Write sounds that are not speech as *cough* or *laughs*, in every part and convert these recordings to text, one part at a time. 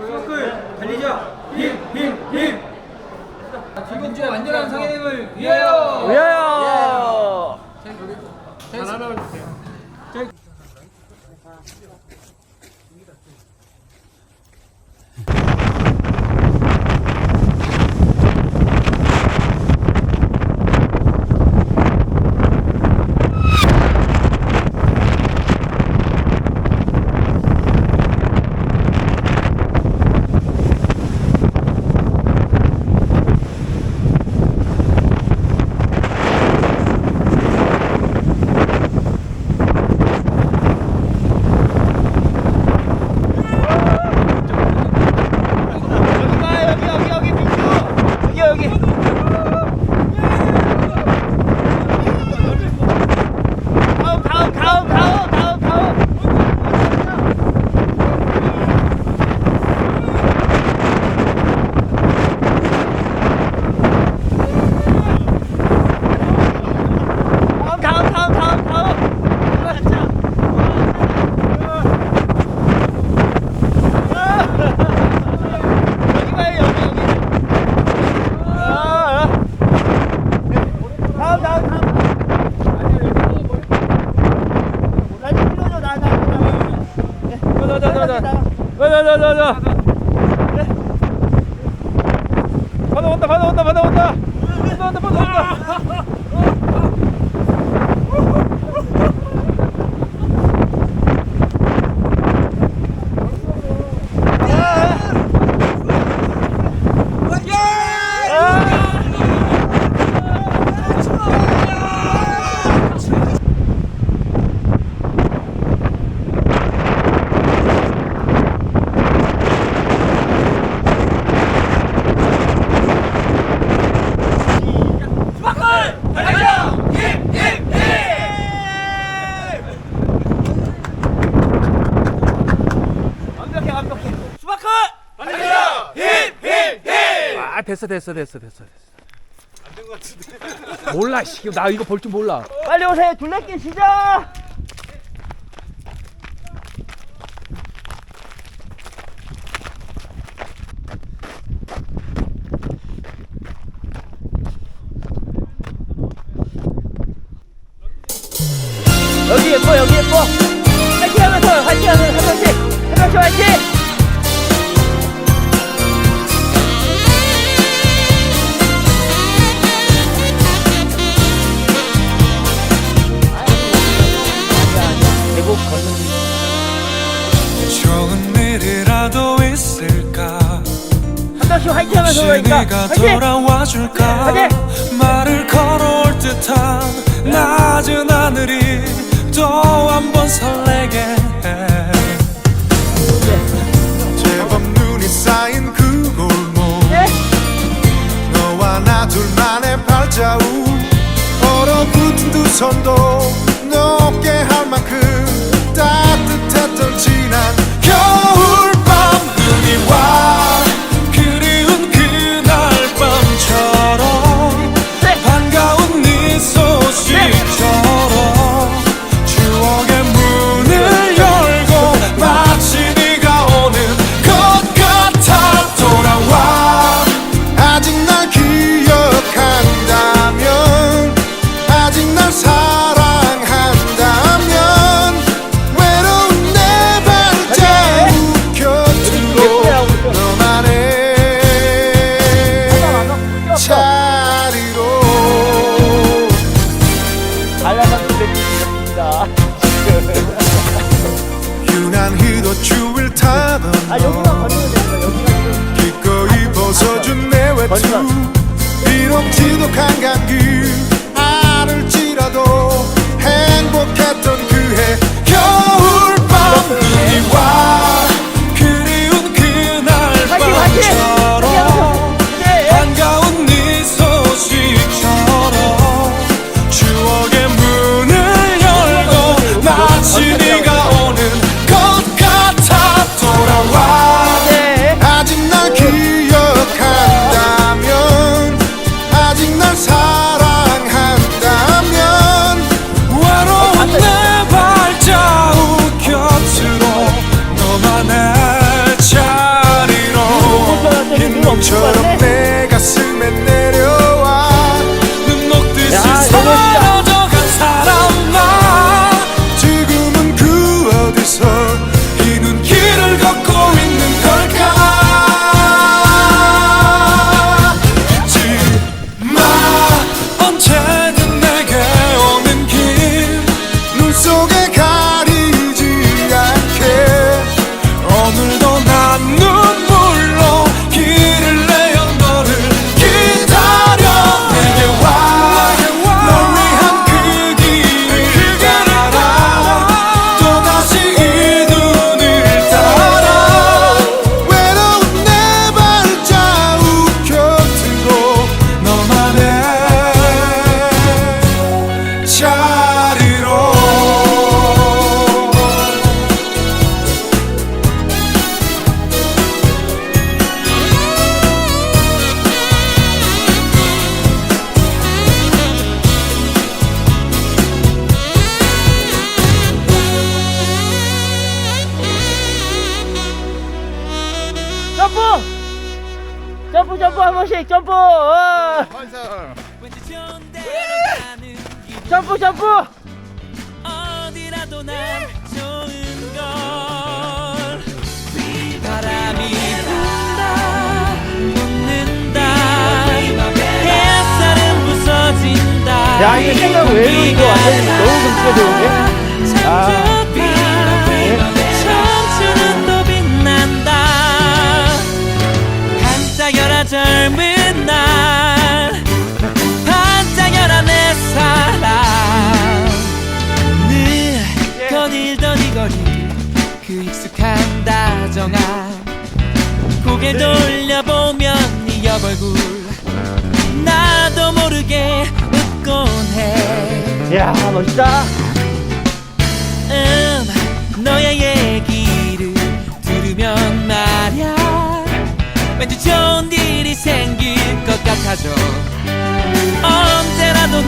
서클 달리자. 힘힘힘. 이번 주 안전한 상해행을 위하여. 위하여! 여기 봐, 여기, 여기, 여기, 민주! 여기, 여기! 다음, 다음, 다음, 다음, 다음, 다음! 다음, 다음, 다음, 다음, 다음! 여기 봐요, 여기, 여기. 아, 아. 다음, 다음, 다음. 나좀 찍어줘, 나, 나, 나. 네. 자, 자, 자, 자. 자. 네. 받아 온다, 받아 온다, 받아 온다. 받아 온다, 받아 온다. 완벽해, 완벽해. 수박클! 달려! 힘, 힘, 힘! 아, 됐어, 됐어, 됐어, 됐어, 됐어. 안 된 것 같은데. 몰라, 씨. 나 이거 볼 줄 몰라. 빨리 오세요. 둘레길 시작! 여기 예뻐, 여기 예뻐. 화이팅 하면서, 화이팅 하면서, 한 명씩, 한 명씩 화이팅! 하면서 그러니까 시내가 화이팅! 돌아와 줄까 화이팅! 말을 걸어올 듯한 낮은 하늘이 또 한 번 설레게 해 제법 눈이 쌓인 그 골목 예? 너와 나 둘만의 발자국 얼어붙은 두 손도 멍청한 내 점프 한 번씩 점프 어. 점프 점프 어디라도 난 좋은 걸 바람이 분다 웃는다 햇살은 부서진다 야, 이거 생각 외로 이거 완전 너무 금치가 좋은데? 아. 젊은 날 반짝여라 내 사랑. 늘 거닐던 이 거리 그 익숙한 다정함 고개 돌려보면 네 옆 얼굴 나도 모르게 웃곤 해. 야 멋있다. 음, 너의 얘기 좋은 일이 생길 것 같아져 언제라도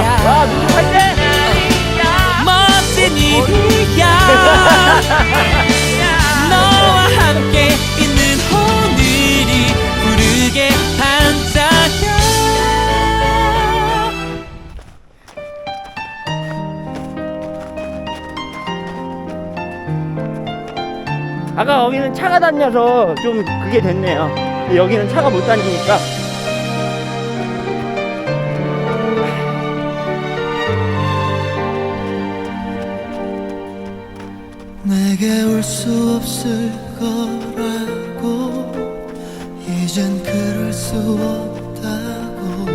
와 누구 파이팅 멋진 일이야. 너와 함께 있는 오늘이 부르게 반짝여 아까 거기는 차가 다녀서 좀 그게 됐네요. 여기는 차가 못 다니니까 내게 올 수 없을 거라고. 이젠 그럴 수 없다고.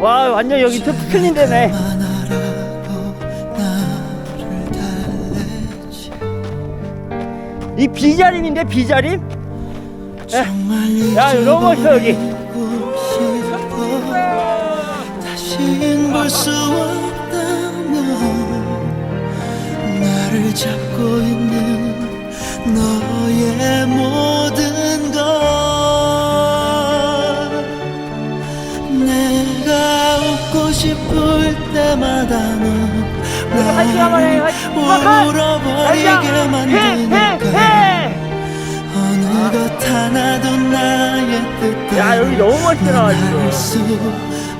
와 완전 여기 특훈인 데네. 만 알아도 나를 달래지. 이 비자림인데 비자림? 야 너무 멋있어 여기 잡고 있는 너의 모든 것 내가 웃고 싶을 때마다! 나를 울어버리게 만드니까 어느 것 하나도 나의 뜻대로 야 여기 너무 지금. 수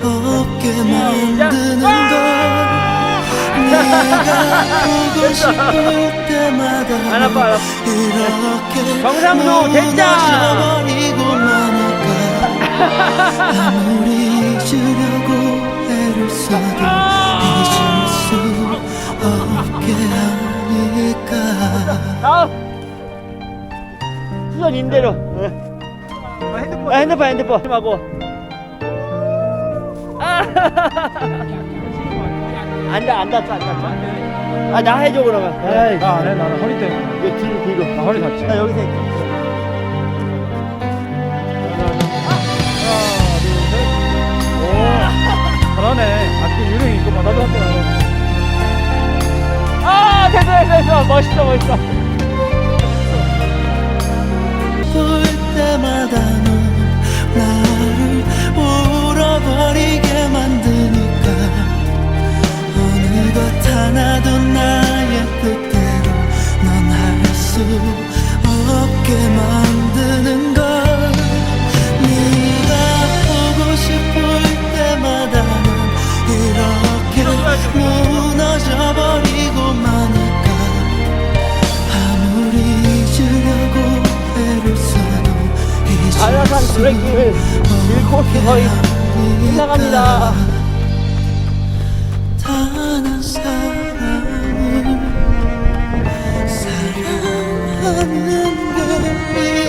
없게 만드는 것 안 아파, 안 아파. 경상도 됐다. 아무리 잊으려고 애를 써도 잊을 수 없게 하니까 수선 임대로 응. 아, 핸드폰 핸드폰 하고 아. *laughs* 안 다, 안 닿았어, 안 닿았어. 아, 나 해줘, 그러면. 에이, 아, 네, 나는 허리 때문에. 이거 뒤로, 뒤로. 나 허리 다치. 나 여기서 할게. 잘하네. 아직 유령 있구만. 나도 나도. 아, 됐어, 됐어, 됐어. 멋있어, 멋있어. 수 브레이크를 1코스 거의 끝나갑니다. 단한 사람을 사랑하는 게